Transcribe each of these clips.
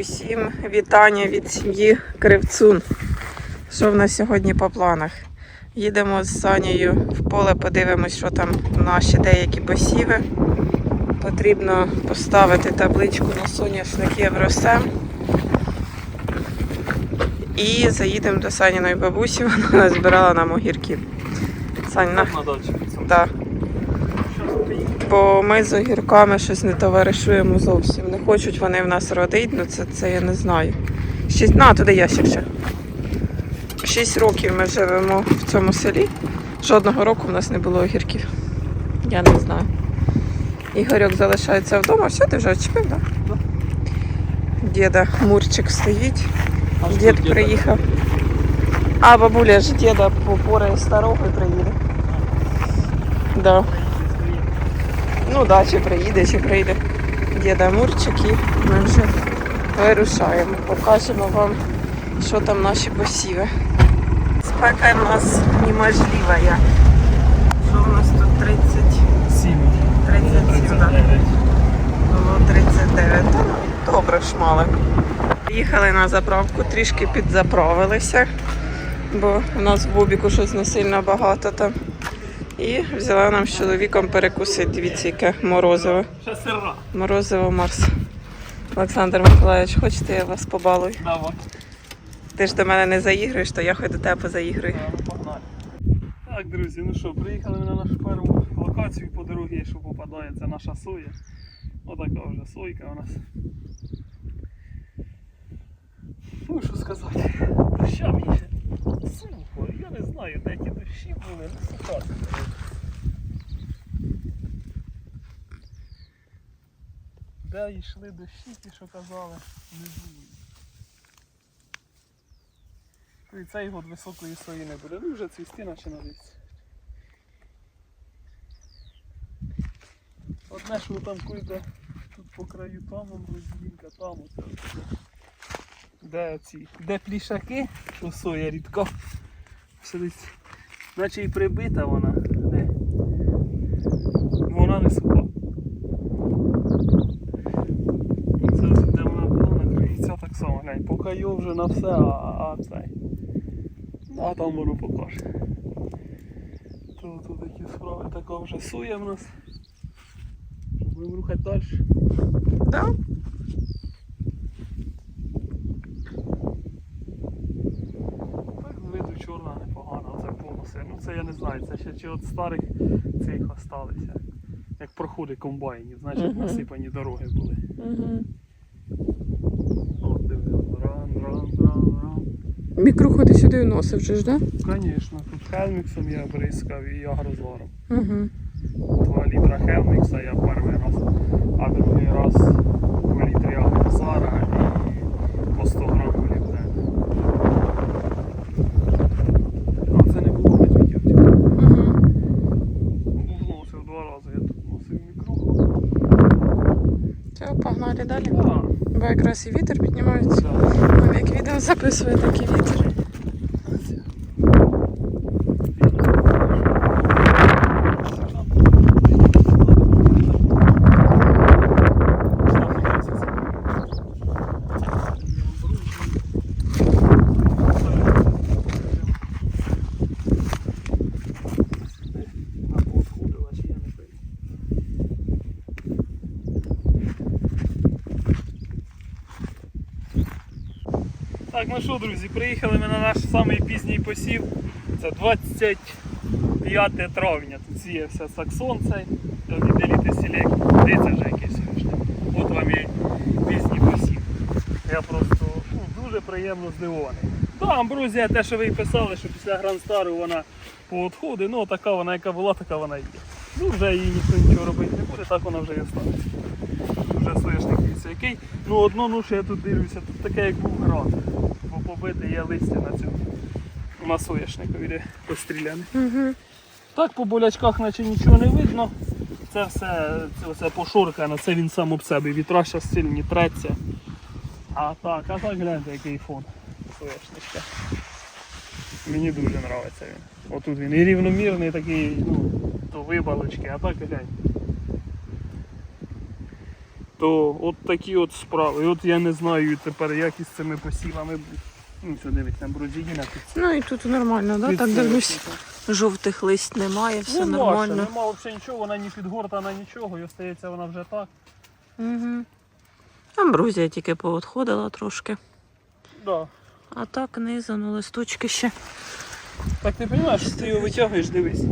Усім вітання від сім'ї Кривцун. Що в нас сьогодні по планах? Їдемо з Санєю в поле, подивимось, що там наші деякі посіви. Потрібно поставити табличку на соняшник Євросем. І заїдемо до Саніної бабусі, вона збирала нам огірки. Сань, на... Да. Бо ми з огірками щось не товаришуємо зовсім. Не хочуть вони в нас родити, ну це, це я не знаю. Шість... На, туди ящик ще. Шість років ми живемо в цьому селі. Жодного року в нас не було огірків. Я не знаю. Ігорьок залишається вдома. Все, ти вже очепив, так? Да. Діда Мурчик стоїть. Дід приїхав. А бабуля ж діда попорає старого і приїде. Да. Ну да, чи приїде, чи прийде діда Мурчик і ми вже вирушаємо. Покажемо вам, що там наші посіви. Спека в нас неможлива. Що в нас тут 30, 7. 37, да. Було 39. Ну, Добре шмали. Їхали на заправку, трішки підзаправилися, бо у нас в Бубіку щось не сильно багато там. І взяла нам з чоловіком перекусити. Дивіться, яке морозиво. Морозиво Марс. Олександр Миколаївич, хочете, я вас побалую? Давай. Ти ж до мене не заігруєш, то я хоч до тебе. Погнали. Так, друзі, ну що, приїхали ми на нашу першу локацію по дорозі, що попадає, це наша соя. Отака вже сойка у нас. Ну що сказати, ще сухо, не знаю, де ті дощі були, ну суха. Де йшли дощі, ті, що казали, не було. Ну, І цей год високої сої не буде. Ну вже цвісти надився. Одне, що там куйде тут по краю там, он там оце. Де ці? Де плішаки, що соя рідко. Сидить. Наче і прибита вона. Де? Вона не суха. Це де вона була на краю. Ця так само, глянь, покаю вже на все, а, а цей. А там воно покаже. То тут такі справи, така вже сує в нас. Будемо рухати далі. Да? Так з виду чорна непогана, оце полоси. Ну це я не знаю, це ще чи от старих цих осталися. Як проходи комбайнів, знаєш, як Мгм. насипані дороги були. Угу. От диви, ран, ран, ран, ран. Мікруху ти сюди вносив вже ж, так? Звісно, тут хелміксом я бризкав і агрозваром. Угу. 2 літра хелмікса я перший раз, а другий раз 2 літри агрозвара і по 100 грам молібдену. А це не було на тютюці. Угу. Вносив два рази, я тут носив мікруху. Все, погнали далі. Да, Бо якраз і вітер піднімається. Як відео записує, так і вітер. Так, ну що, друзі, приїхали ми на наш самий пізній посів. Це 25 травня. Тут сіявся саксон цей, віделіти сілек. Дивіться вже якийсь соняшник. От вам і пізній посів. Я просто ну, дуже приємно здивований. Та амброзія, те, що ви і писали, що після Грандстару вона поотходи, ну така вона, яка була, така вона і є. Ну вже її ніхто нічого робити не буде, так вона вже і останеться. Вже дивіться який. Ну одно, ну що я тут дивлюся, тут таке як був град. Бо побите є листя на цьому. На соняшнику постріляне. Угу. Так по болячках наче нічого не видно. Це все це все пошуркано, це він сам об себе. Вітра зараз сильні треться. А так, а так гляньте, який фон соняшничка. Мені дуже подобається він. Отут він і рівномірний такий, ну, то вибалочки, а так глянь. То от такі от справи. І от я не знаю тепер, як із цими посівами. бути. Ну, що дивись, там бродіїна тут. Ну і тут нормально, да? Так дивлюсь. Жовтих лист немає, все ну, нормально. Нема, нема взагалі нічого, вона ні підгортана, нічого, і остається вона вже так. Угу. Амброзія тільки поотходила трошки. Да. А так низу, ну листочки ще. Так ти розумієш, що ти його витягуєш, дивись,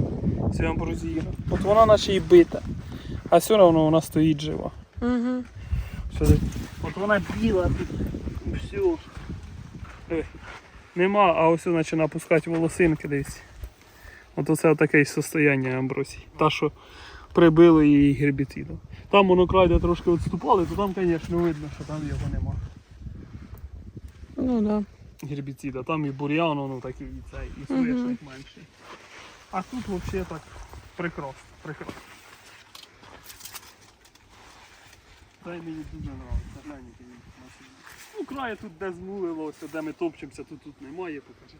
цю амброзіїну. От вона наче і бита, а все одно вона стоїть жива. Угу. Ти? От вона біла тут. Все. Диви. Нема, а ось починає пускати волосинки десь. От оце таке состояння амброзії. Та, що прибили її гербіцидом. Там воно край де трошки відступали, то там, звісно, видно, що там його нема. Ну да. Гербіцида. Там і бур'ян, ну такий, і цей, і соняшник менший. А тут взагалі так прекрасно, прекрасно. Дай мені дуже подобається, глянь, який він красивий. Ну, краю тут де змулилося, де ми топчемося, тут тут немає, покажи.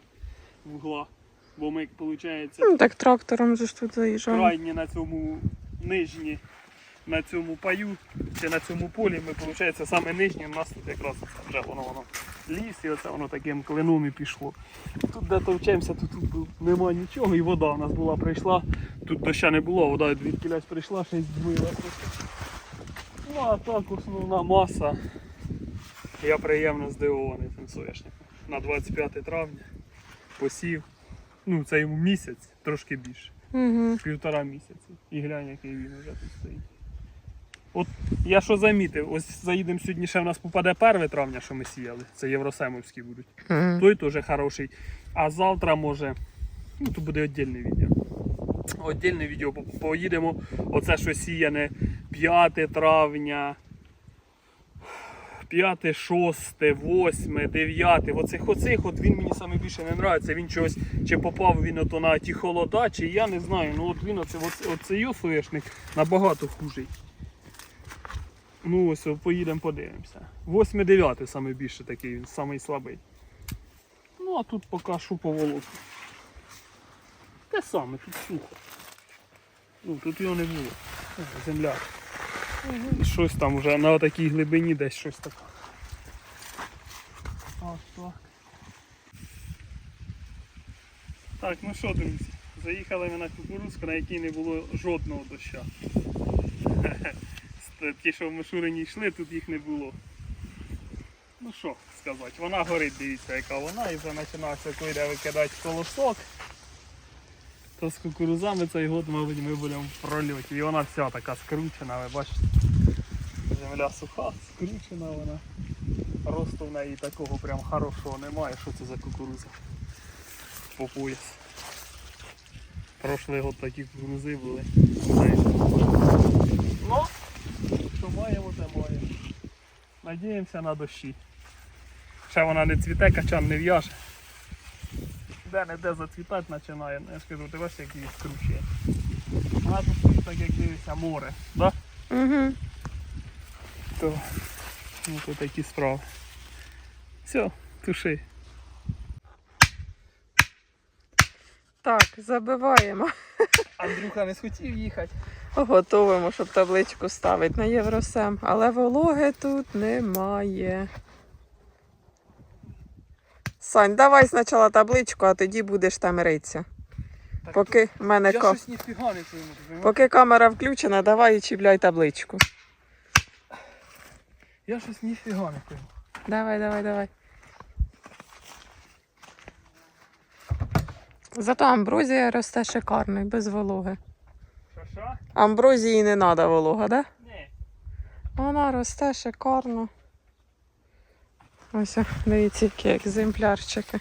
Вугла. Бо ми, виходить, Ну так трактором же ж тут заїжджаємо. крайні на цьому нижні, на цьому паю чи на цьому полі, ми, виходить, саме нижні, у нас тут якраз оце вже воно воно ліс, і оце воно таким клином і пішло. Тут де товчемося, тут, тут бу- нема нічого, і вода у нас була прийшла, тут доща не було, вода звідкілясь прийшла, ще й збила. Ну а так основна маса. Я приємно здивований цим соняшником. На 25 травня посів. Ну, це йому місяць, трошки більше Угу. півтора місяці. І глянь, який він вже тут стоїть. От я що замітив, ось заїдемо сьогодні, ще в нас попаде 1 травня, що ми сіяли. Це євросемовські будуть. Той теж хороший. А завтра може. Ну, то буде віддільне відео. Віддільне відео. Поїдемо. Оце що сіяне 5 травня. 5, 6, 8, 9. Оцих оцих от він мені саме більше не подобається. Він чогось чи попав він ото на ті холода, чи я не знаю. Ну от він оце, оце, оцей соєшник набагато хужий. Ну ось поїдемо подивимося. 8, 9 саме більше такий він, самий слабий. Ну а тут поки що по волоку. Те саме, тут сухо. Ну, тут його не було. О, Земля. Щось там вже на такій глибині десь щось таке. Так. Так, ну що, друзі, заїхали ми на кукурузку, на якій не було жодного доща. Ті, що в Мишурині йшли, тут їх не було. Ну що сказати, вона горить, дивіться, яка вона, і вже починався койде викидати колосок. То з кукурузами цей год, мабуть, ми будемо в. І вона вся така скручена, ви бачите. Земля суха, скручена вона. Росту в неї такого прям хорошого немає. Що це за кукуруза? По пояс. Прошлий год такі кукурузи були. Ну, що маємо, те маємо. Надіємося на дощі. Ще вона не цвіте, качан не в'яже. Де не де зацвітати починає, я ж кажу, ти бачиш, як її скручує. Вона тут стоїть так, як дивиться море. Да? Угу. То, ну, то такі справи. Все, туши. Так, забиваємо. Андрюха не схотів їхати. Готовимо, щоб табличку ставити на Євросем. Але вологи тут немає. Сань, давай спочатку табличку, а тоді будеш там ритися. Так, Поки в мене Я ка... щось ніфіга не пойму, ти? Поки камера включена, давай і чіпляй табличку. Я щось ніфіга не пойму. Давай, давай, давай. Зато амброзія росте шикарно без вологи. Що що? Амброзії не треба волога, да? Ні. Вона росте шикарно. Ось, дивіться, які екземплярчики.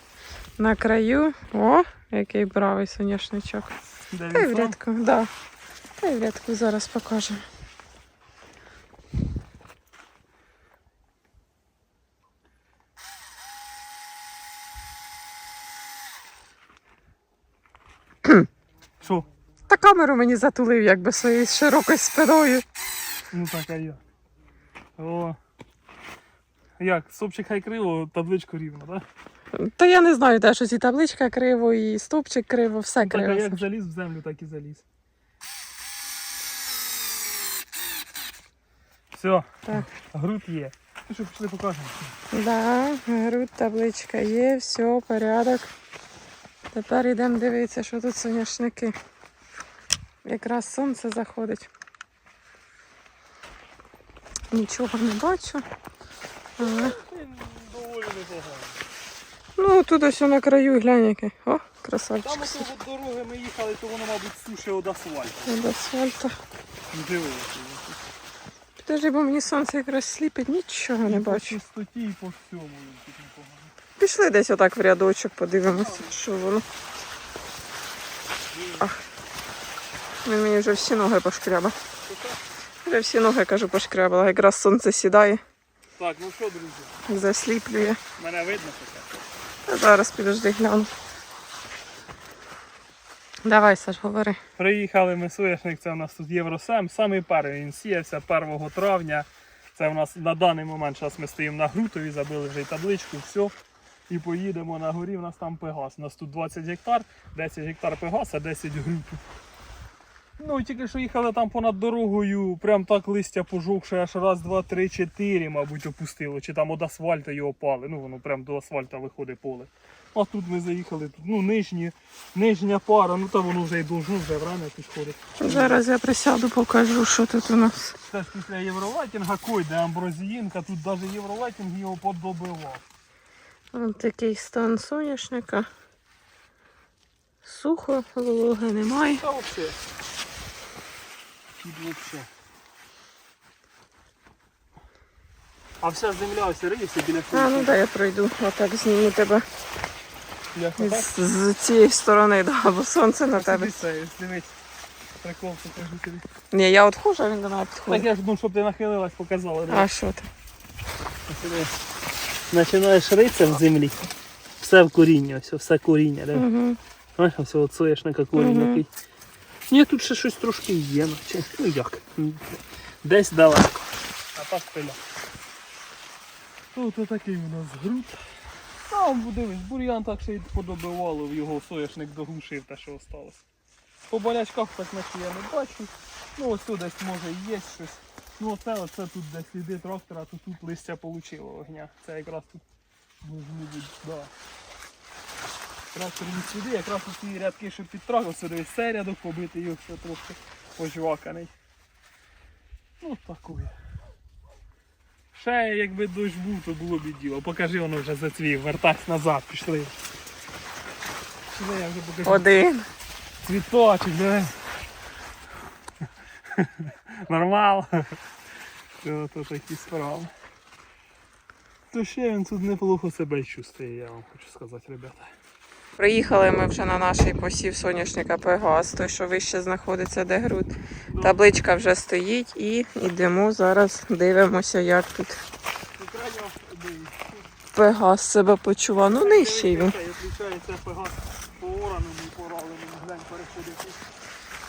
На краю. О, який бравий соняшничок. Та й він в рядку, да. Та й в рядку зараз покажемо. Що? Та камеру мені затулив, якби своєю широкою спиною. Ну так, а я. О. Як, стопчик хай криво, табличку рівно, так? Та я не знаю, де щось і табличка криво, і стовпчик криво, все Так, а криво. як заліз в землю, так і заліз. Все, Так. груд є. Ну що, пішли покажемо. Да, груд, табличка є, все, порядок. Тепер йдемо дивитися, що тут соняшники. Якраз сонце заходить. Нічого не бачу. Але... Доволі непогано. Ну, тут ось на краю глянь який. О, Там красавчик. ото от дороги ми їхали, то воно, мабуть, суше від асфальту. Від асфальту. Дивилися. Підожди, бо мені сонце якраз сліпить, нічого не По бачу. чистоті і по всьому тут непогано. Пішли десь отак в рядочок, подивимося, що воно. Ах. Він мені вже всі ноги пошкрябав. Вже всі ноги, кажу, пошкрябала. Якраз сонце сідає, Так, ну що, друзі, засліплює. мене видно таке. Зараз підожди гляну. Давай, Саш, говори. Приїхали ми соняшник, це у нас тут Євросем. Самий перший він сіявся 1 травня. Це у нас на даний момент зараз ми стоїмо на Грутові, забили вже й табличку, все. І поїдемо на горі, у нас там Пегас. У нас тут 20 гектар, 10 гектар Пегаса, 10 груту. Ну, тільки що їхали там понад дорогою, прям так листя пожовкше, аж раз, два, три, чотири, мабуть, опустило. Чи там від асфальту його пали. Ну, воно прям до асфальту виходить поле. А тут ми заїхали, тут, ну, нижні, нижня пара, ну там воно вже й должно, вже время підходить. Зараз я присяду, покажу, що тут у нас. Це ж після Євролайтінга койде амброзіїнка, тут навіть Євролайтінг його подобивав. Ось такий стан соняшника. Сухо, вологи немає. Та. Тут взагалі. А вся земля ось риється біля А, ну дай я пройду. Отак зніму тебе з, з цієї сторони, да, бо сонце на тебе. Дивись. Прикол покажу тобі. Ні, я отхожу, а він до мене Так підходить. я ж ну, щоб ти нахилилась, показала. да. А що ти? Починаєш ритися в землі. Все в коріння, ось, все коріння. Да? Угу. Ось ось от соняшника корінь який. Ні, тут ще щось трошки є, наче. Ну як? Десь далеко. А так пиля. Тут отакий у нас груд. Там дивись, бур'ян так ще й подобивало в його соняшник доглушив те, що осталось. По болячках так наче я не бачу. Ну ось тут десь може є щось. Ну оце, оце тут десь сліди трактора, то тут листя получило вогня. Це якраз тут бути, да. Трактор від сюди, якраз у ці рядки, що під трактор, дивись, цей рядок побитий, його все трошки пожваканий. Ну такое. Ще якби дощ був, то було б і діло. Покажи, воно вже зацвів, вертайся назад, пішли. Пішли, я вже покажу. Один. Цвіточок, диви. Нормал. Це то такі справи. То ще він тут неплохо себе чувствує, я вам хочу сказати, ребята. Приїхали ми вже на наш посів соняшника Пегас, той, що вище знаходиться, де груд. Табличка вже стоїть і йдемо зараз, дивимося, як тут Пегас себе почував. Ну, нижчий він.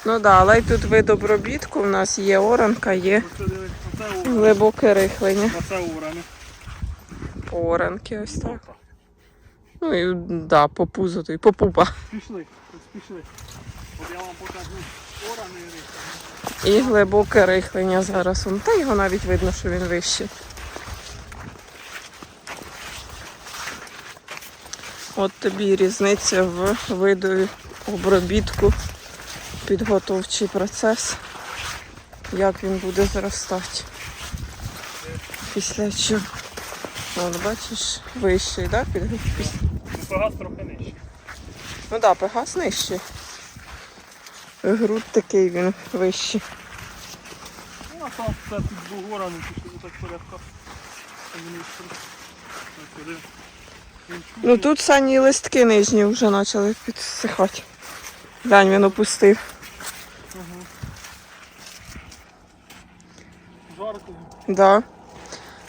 Ну так, да, але й тут вид обробітку. У нас є оранка, є глибоке рихлення. Оранки ось так. Ну і да, по пузу, то й по пупа. Пішли, пішли. От я вам покажу орани і. І глибоке рихлення зараз. Та його навіть видно, що він вищий. От тобі різниця в видові обробітку, підготовчий процес, як він буде зростати. Після чого. От бачиш, вищий, так? Да? Під... Пегас трохи нижче. Ну так, да, пегас нижчий. Груд такий він вищий. Ну, а там все тут був орани, пішли так порядка. Ну тут самі листки нижні вже почали підсихати. Глянь, він опустив. Ага. Жарко. Да.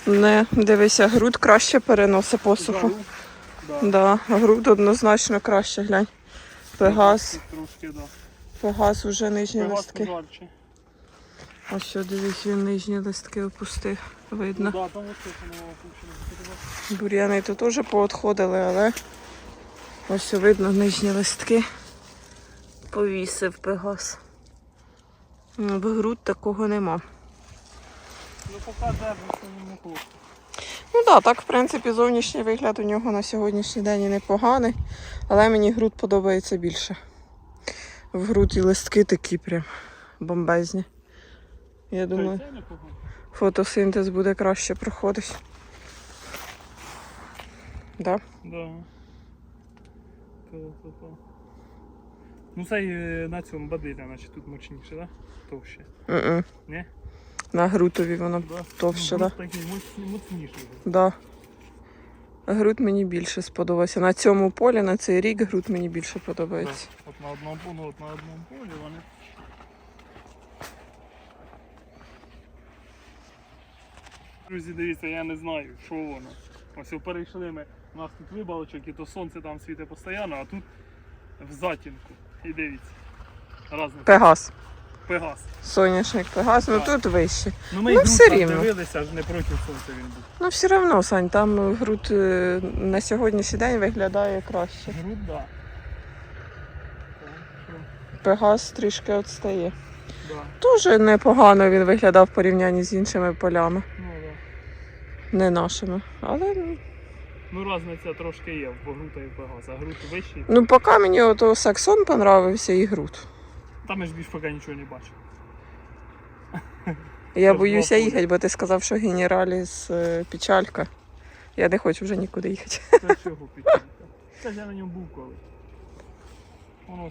Не, дивися, груд краще переносить посуху. Жару. Да. Груд однозначно краще, глянь. Пегас, Трошки, да. пегас уже нижні Пегас листки. жарче. Ось що, дивись, він нижні листки опустив. Ну, Видно. да, там опущено. Бур'яни тут теж поотходили, але ось видно нижні листки. Повісив пегас. Ну, В груд такого нема. Ну поки держиться йому хлопці. Ну так, так, в принципі, зовнішній вигляд у нього на сьогоднішній день і непоганий, але мені груд подобається більше. В груді листки такі прям бомбезні. Я думаю, фотосинтез буде краще проходити. Да? Да. Ну цей е, на цьому бадиля, наче тут мощніше, да? Товще. Ні? На грутові воно товще, ну, да? Да. Груд мені більше сподобався. На цьому полі, на цей рік груд мені більше подобається. От на одному, ну, от на одному полі вони. Друзі, дивіться, я не знаю, що воно. Ось перейшли ми, у нас тут вибалочок, і то сонце там світить постійно, а тут в затінку. І дивіться. Разом. Пегас. Пегас. Соняшник Пегас, ну тут вище. Ну ми Ну, все там рівно. дивилися, аж не проти сонця він був. Ну, все одно, Сань, там груд е, на сьогоднішній день виглядає краще. Груд, да. Пегас трішки відстає. да. Дуже непогано він виглядав в порівнянні з іншими полями, Ну, да. не нашими. Але ну, Ну, різниця трошки є, бо грута і пегас, а груд вищий. ну поки мені ото Саксон понравився і груд. Там я ж більш поки нічого не бачив. Я боюся їхати, бо ти сказав, що генераліс е, печалька. Я не хочу вже нікуди їхати. Це чого підтримка? Це я на ньому був коли. Воно...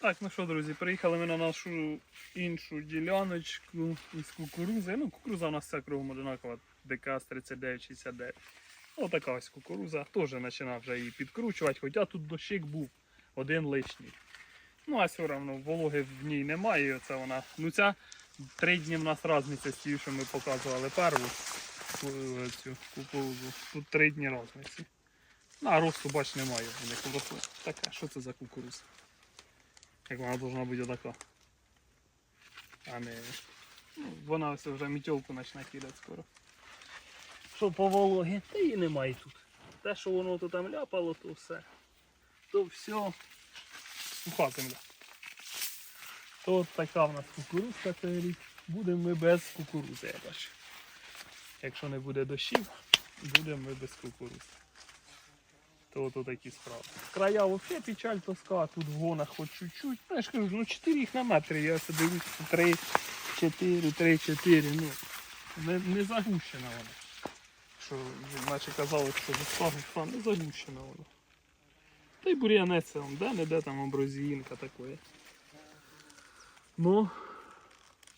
Так, ну що, друзі, приїхали ми на нашу іншу діляночку із кукурузи. Ну, кукуруза у нас вся кругом одинакова, ДКС 3969. Ось така ось кукуруза. Теж починав вже її підкручувати, хоча тут дощик був один лишній. Ну, а все одно вологи в ній немає. і Оце вона. Ну ця три дні в нас різниця з тією, що ми показували перву цю кукурузу. Тут три дні різниці. Ну, а росту бач немає в них. Таке, що це за кукуруза? Як вона повинна бути отака. А не. Ну, вона ось вже мітьолку почне кидати скоро. Що по вологі? Та її немає тут. Те, що воно то там ляпало, то все. То все суха земля. То от така в нас кукурузка цей. Будемо ми без кукурузи, я бачу. Якщо не буде дощів, будемо ми без кукурузи. То ото такі справи. Края взагалі печаль тоска, тут в гонах хоч чуть-чуть. Ну, я ж кажу, ну 4 їх на метрі, я це дивлюсь, 3, 4, 3, 4, ну, не, не загущена вона. Що, наче казали, що достатньо, не загущена вона. Та й бур'янець там, де не де там амброзіїнка такої. Ну,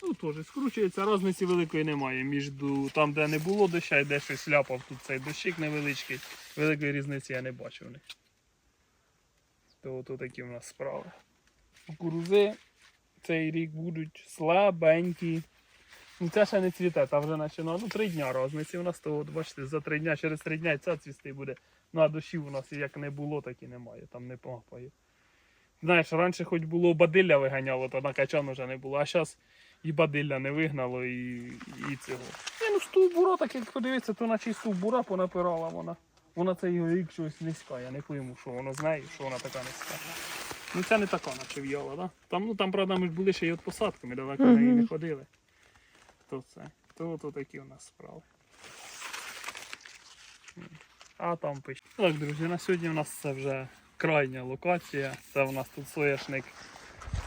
ну теж скручується, різниці великої немає. Між там, де не було доща, і де щось ляпав, тут цей дощик невеличкий. Великої різниці я не бачу в них. То ото такі в нас справи. Кукурузи цей рік будуть слабенькі. Ну це ще не цвіте, та вже починає. Ну, три дня різниці у нас, то от, бачите, за три дня, через три дня ця цвісти буде. Ну а дощів у нас як не було, так і немає, там не помапає. Знаєш, раніше хоч було бадилля виганяло, то на качан вже не було, а зараз і бадилля не вигнало, і, і цього. Ні, ну стовбура, так як подивитися, то наче й стовбура понапирала вона. Вона цей рік щось низька, я не пойму, що воно знає, що вона така низька. Ну це не така, наче в'яла, да? Там, ну там, правда, ми ж були ще й від посадки, ми далеко неї не ходили. То це. То, то такі у нас справи. А там пише. Так, друзі, на сьогодні у нас це вже крайня локація. Це у нас тут соняшник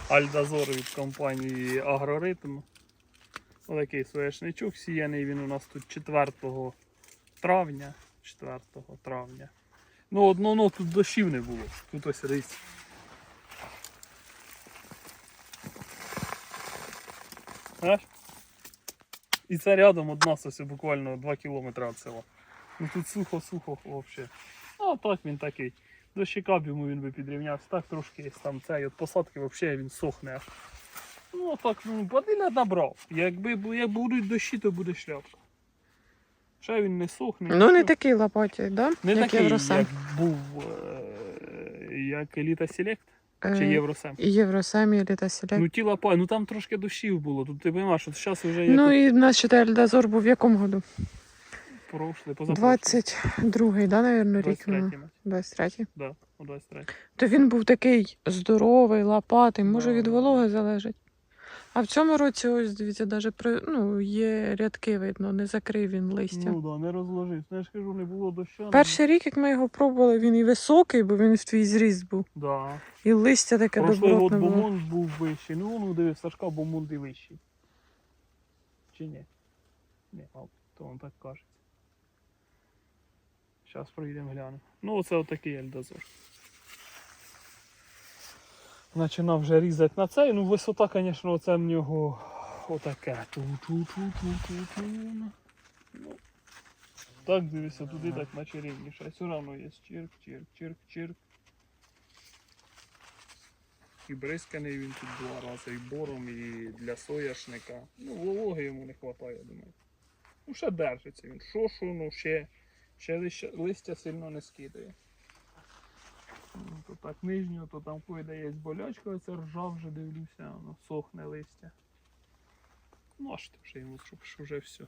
Альдазор від компанії Агроритм. Отакий соняшничок сіяний, він у нас тут 4 травня. 4 травня. Ну, одно, ну тут дощів не було. Тут ось. Знаєш? І це рядом од нас ось буквально 2 кілометри від села. Ну тут сухо-сухо взагалі. А так він такий. До йому він би підрівнявся. Так трошки там цей від посадки взагалі він сохне аж. Ну так, ну, бадиля набрав. Якби як будуть дощі, то буде шляпка. Ще він не сохне. Ну, не такий лопатій, да? не як такий, Євросем. як був е, як Еліта Селект чи Е, Євросем. І Євросем, і Літа Селек. Ну ті лапай, ну там трошки дощів було. Тут ти розумієш, що зараз вже як Ну і в нас ще був в якому году? Прошлий, позапрошлий. 22-й, да, наверное, рік? 23 ну, 23-й. Да, о 23. То він був такий здоровий, лопатий, може від вологи залежить. А в цьому році, ось дивіться, даже при, ну, є рядки видно, не закрив він листя. Ну да, не розложився. Ну, Я ж кажу, не було дощу. ну, Перший рік, як ми його пробували, він і високий, бо він в твій зріст був. Да. І листя таке Прошлий год добротне було. бомонд був вищий. Ну, ну дивись, Сашка бомонд і вищий. Чи ні? Ні, а, то он так кажеться. Зараз проїдемо глянемо. Ну, оце отакий ельдозор. Починав вже різати на цей, ну висота, звісно, оце в нього отаке. Ту-ту-ту-ту-ту-ту. Ну, так дивися, туди так наче рівніше. А все одно є чирк, чирк, чирк, чирк. І бризканий він тут два рази, і бором, і для соняшника. Ну, вологи йому не вистачає, думаю. Ну, ще держиться він. Що, що, ну ще, ще листя, сильно не скидає. Ну, То так нижнього, то там куди є болячка, оця ржа вже дивлюся, воно сохне листя. Ну, аж то вже йому, щоб вже все.